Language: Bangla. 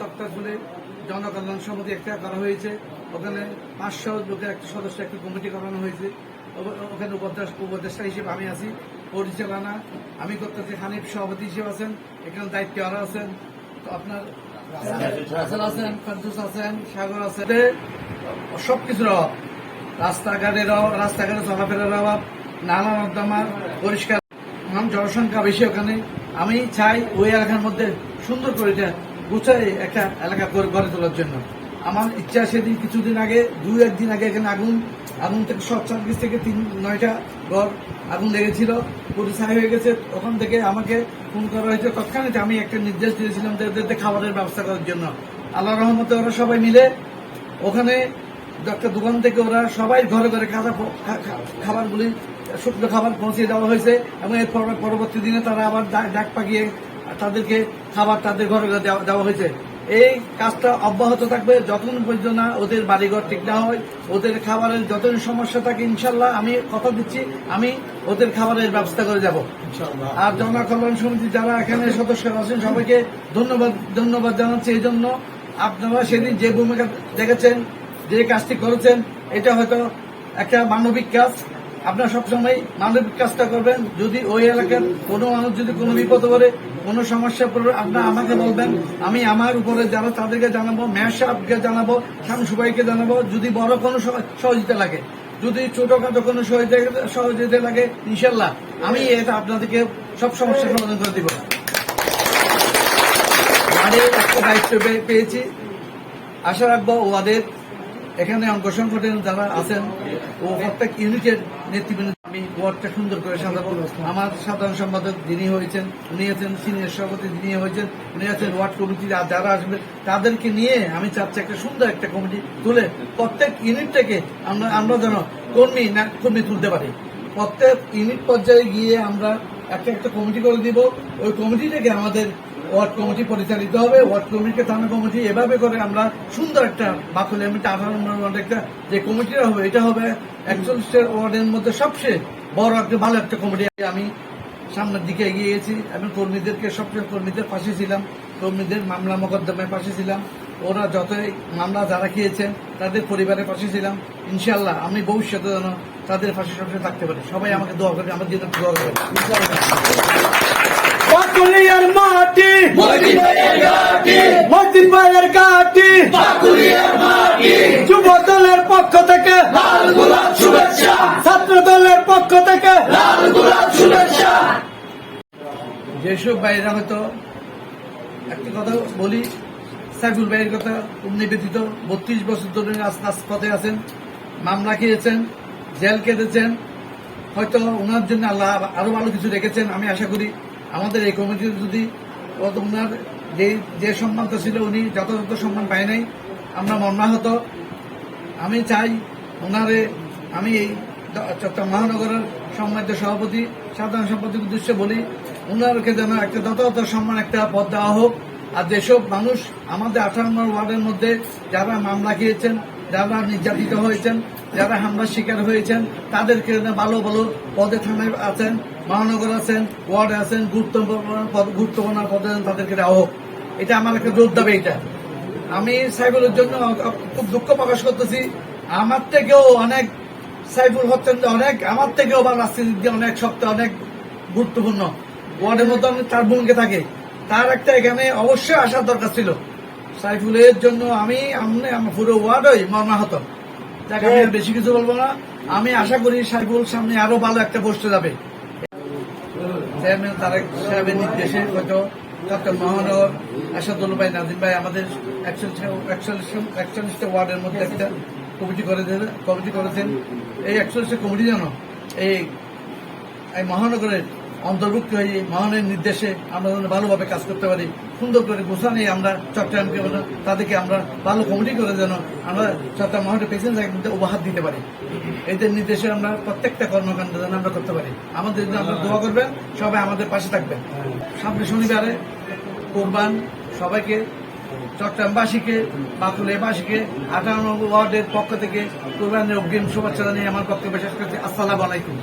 তক্তা খুলে জনকল্যাণ সমিতি একটা করা হয়েছে। ওখানে পাঁচশো লোকের একটা সদস্য একটা কমিটি করানো হয়েছে। ওখানে উপদেষ্টা হিসেবে আমি আছি পরিচালনা আমি করতেছি হানিফ সভাপতি হিসেবে আছেন, এখানে দায়িত্ব আরও আছেন আপনার আছেন, ফেরদুস আছেন, সাগর আছে সবকিছুর অভাব। রাস্তাঘাটের অভাব, রাস্তাঘাটে চলাফেরার অভাব, নালা নর্দমা, পরিষ্কার। জনসংখ্যা বেশি ওখানে। আমি চাই ওই এলাকার মধ্যে সুন্দর করে গুছাই একটা এলাকা করে গড়ে তোলার জন্য। আমার ইচ্ছা সেদিন কিছুদিন আগে, দুই একদিন আগে এখানে আগুন আগুন থেকে শর্ট সার্ভিস থেকে তিন নয়টা ঘর আগুন লেগেছিল। পুরো ছাই হয়ে গেছে। ওখান থেকে আমাকে ফোন করা হয়েছে। তৎক্ষণাৎ আমি একটা নির্দেশ দিয়েছিলাম যে খাবারের ব্যবস্থা করার জন্য। আল্লাহ রহমতে ওরা সবাই মিলে ওখানে একটা দোকান থেকে ওরা সবাই ঘরে ঘরে খাবার খাবারগুলি, শুকনো খাবার পৌঁছে দেওয়া হয়েছে এবং এরপর পরবর্তী দিনে তারা আবার ডাক পাকিয়ে তাদেরকে খাবার তাদের ঘরে দেওয়া দেওয়া হয়েছে। এই কাজটা অব্যাহত থাকবে যতক্ষণ পর্যন্ত না ওদের বাড়িঘর ঠিক না হয়। ওদের খাবারের যতদিন সমস্যা থাকে ইনশাল্লাহ আমি কথা দিচ্ছি আমি ওদের খাবারের ব্যবস্থা করে যাব আর জনকল্যাণ সমিতি যারা এখানে সদস্য আছেন সবাইকে ধন্যবাদ ধন্যবাদ জানাচ্ছি। এই জন্য আপনারা সেদিন যে ভূমিকা দেখেছেন যে কাজটি করেছেন এটা হয়তো একটা মানবিক কাজ। আপনারা সবসময় মানবিক কাজটা করবেন। যদি ওই এলাকার কোনো মানুষ যদি কোনো বিপদ করে কোনো সমস্যা পড়বে আপনারা আমাকে বলবেন। আমি আমার উপরে যারা তাদেরকে জানাব মেয়র সাহেবকে জানাব শামসুবাইকে জানাব, যদি বড় কোনো সহযোগিতা লাগে। যদি ছোটখাটো কোনো সহযোগিতা লাগে, ইনশাল্লাহ আমি এটা আপনাদেরকে সব সমস্যার সমাধান করে দিব। একটা দায়িত্ব পেয়েছি। আশা রাখব ওদের এখানে অঙ্গ সংগঠন যারা আছেন ও প্রত্যেক ইউনিটের নেতৃবৃন্দ আমি ওয়ার্ডটা সুন্দর করে সাজাবো। আমার সাধারণ সম্পাদক যিনি হয়েছেন, উনি আছেন সিনিয়র সভাপতি যিনি হয়েছেন, উনি আছেন ওয়ার্ড কমিটি যারা আসবে, তাদেরকে নিয়ে আমি চাচ্ছি একটা সুন্দর একটা কমিটি তুলে প্রত্যেক ইউনিট থেকে আমরা আমরা যেন কর্মী না, কর্মী তুলতে পারি। প্রত্যেক ইউনিট পর্যায়ে গিয়ে আমরা একটা একটা কমিটি করে দিব। ওই কমিটি থেকে আমাদের ওয়ার্ড কমিটি পরিচালিত হবে, ওয়ার্ড কমিটি থানা কমিটি এভাবে করে আমরা সুন্দর একটা বাকুল এমনিতে আঠারো নম্বর একটা যে কমিটিটা হবে, এটা হবে একচল্লিশটা ওয়ার্ডের মধ্যে সবচেয়ে বড় একটা, ভালো একটা কমিটি। আমি সামনের দিকে এগিয়ে গেছি এবং কর্মীদেরকে সবচেয়ে কর্মীদের পাশে ছিলাম, কর্মীদের মামলা মোকদ্দমের পাশে ছিলাম। ওরা যতই মামলা যারা খেয়েছেন, তাদের পরিবারের পাশে ছিলাম। ইনশাল্লাহ আমি ভবিষ্যতে যেন তাদের পাশে সবসময় থাকতে পারি। সবাই আমাকে দোয়া করবে, আমার জন্য দোয়া করবে। পাকুলিয়ার মাটি। ভাইয়ের ভাইয়ের যুব দলের পক্ষ থেকে। ছাত্র দলের পক্ষ থেকে। যেসব বাইরা হয়তো একটা কথা বলি, সাইফুল ভাইয়ের কথা উনি ব্যতীত বত্রিশ বছর ধরে পথে আছেন, মামলা খেয়েছেন, জেল কেটেছেন, হয়তো ওনার জন্য আল্লাহ আরও ভালো কিছু রেখেছেন, আমি আশা করি। আমাদের এই কমিটির যদি ওনার যে যে সম্মানটা ছিল, উনি যথাযথ সম্মান পায় নাই। আমরা মর্মাহত। আমি চাই ওনারে, আমি এই চট্টগ্রাম মহানগরের সম্মানিত সভাপতি, সাধারণ সম্পাদক উদ্দেশ্যে বলি, ওনারকে যেন একটা যথাযথ সম্মান, একটা পদ দেওয়া হোক। আর যেসব মানুষ আমাদের আঠারো নম্বর ওয়ার্ডের মধ্যে যারা মামলা খেয়েছেন যারা নির্যাতিত হয়েছেন, যারা হামলার শিকার হয়েছেন, তাদেরকে ভালো ভালো পদে থানায় আছেন, মহানগর আছেন, ওয়ার্ডে আছেন, গুরুত্বপূর্ণ গুরুত্বপূর্ণ পদে তাদেরকে দেওয়া হোক। এটা আমার একটা জোর দাবি এটা। আমি সাইফুলের জন্য খুব দুঃখ প্রকাশ করতেছি। আমার থেকেও অনেক সাইফুল হচ্ছেন, অনেক আমার থেকেও বা দিয়ে অনেক শক্ত, অনেক গুরুত্বপূর্ণ। ওয়ার্ডের মতো অনেক তার ভূমিকা থাকে। তার একটা এখানে অবশ্যই আসার দরকার ছিল। সাইফুলের জন্য আমি পুরো ওয়ার্ডই মর্মাহত। যাকে আমি বেশি কিছু বলব না। আমি আশা করি সাইফুল সামনে আরও ভালো একটা বসতে যাবে। তারেক সাহেবের নির্দেশে হয়তো ডক্টর মহানগর আসাদুল ভাই, নাজিম ভাই আমাদের একচল্লিশ- একচল্লিশটা ওয়ার্ডের মধ্যে একটা কমিটি করে কমিটি করেছেন। এই একচল্লিশটা কমিটি যেন এই মহানগরের অন্তর্ভুক্ত হয়ে মহানের নির্দেশে আমরা যেন ভালোভাবে কাজ করতে পারি। সুন্দর করে গোছা নিয়ে আমরা চট্টগ্রামকে তাদেরকে আমরা ভালো কমিটি করে যেন আমরা চট্টগ্রাম মহানের পেশেন্ট মধ্যে উপহার দিতে পারি। এদের নির্দেশে আমরা প্রত্যেকটা কর্মকাণ্ড যেন আমরা করতে পারি। আমাদের জন্য আমরা দোয়া করবেন, সবাই আমাদের পাশে থাকবেন। সামনে শনিবারে কোরবান সবাইকে, চট্টগ্রামবাসীকে বাকুলেবাসীকে নম্বর ওয়ার্ডের পক্ষ থেকে কোরবানের অগ্রিম শুভেচ্ছা জানিয়ে আমার পক্ষে শেষ করছি। আসসালামু আলাইকুম।